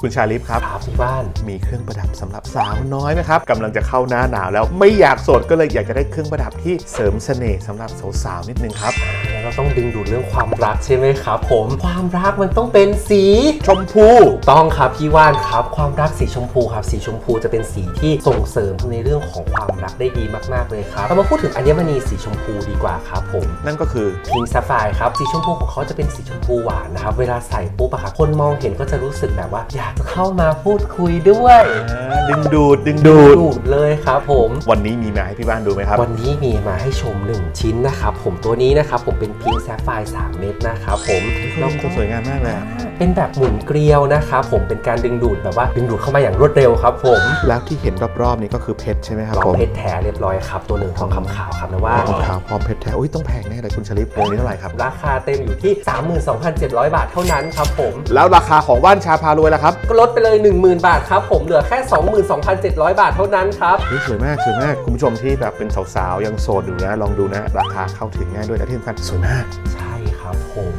คุณชาลิฟครับครับที่บ้านมีเครื่องประดับสำหรับสาวน้อยไหมครับกำลังจะเข้าหน้าหนาวแล้วไม่อยากโสดก็เลยอยากจะได้เครื่องประดับที่เสริมเสน่ห์สำหรับสาวๆนิดนึงครับ แล้วเราต้องดึงดูดเรื่องความรักใช่ไหมครับผมความรักมันต้องเป็นสีชมพูถูกต้องครับพี่ว่านครับ ความรักสีชมพูครับ สีชมพูจะเป็นสีที่ส่งเสริมในเรื่องของความรักได้ดีมาก ๆ เลยครับเรามาพูดถึงอัญมณีสีชมพูดีกว่าครับผม นั่นก็คือพิงค์ซัฟไฟร์ครับสีชมพูของเขาจะเป็นสีชมพูหวานนะครับ เวลาใส่ปุ๊บอะครับคนมองเห็นก็จะรู้สึกแบบว่า อยากจะเข้ามาพูดคุยด้วยดึงดูดดึงดูดดูดเลยครับผม วันนี้มีมาให้พี่บ้านดูไหมครับ วันนี้มีมาให้ชม 1 ชิ้นนะครับผมตัวนี้นะครับผมเป็นพิงค์แซฟไฟร์3เม็ดนะครับผม แล้แล้ววก็ก็สวยงามมากเลยอะ เป็นแบบหมุนเกลียวนะครับผมเป็นการดึงดูดแบบว่าดึงดูดเข้ามาอย่างรวดเร็วครับ ผมแล้วที่เห็นรอบๆนี้ก็คือเพชรใช่ไหมครับลอผงมเพชรแท้เรียบร้อยครับตัวหนึ่งทองคำขาวครับนะว่ารองเท้าพร้อมเพชรแท้อุ้ยต้องแพงแน่เลยคุณชลิปวงนี้เท่าไหร่ครับราคาเต็มอยู่ที่ 32,700 บาทเท่านั้นครับผม แล้วราคาของว่านชาพารวยล่ะครับก็ลดไปเลย 10,000 บาทครับผมเหลือแค่ 22,700 บาทเท่านั้นครับเฮ้ยสวยมากสวยมากคุณผู้ชมที่แบบเป็นสาวๆยังโสดอยู่นะลองดูนะ ราคาเข้าถึงง่ายด้วยและที่สำคัญสวยมากใช่ครับผม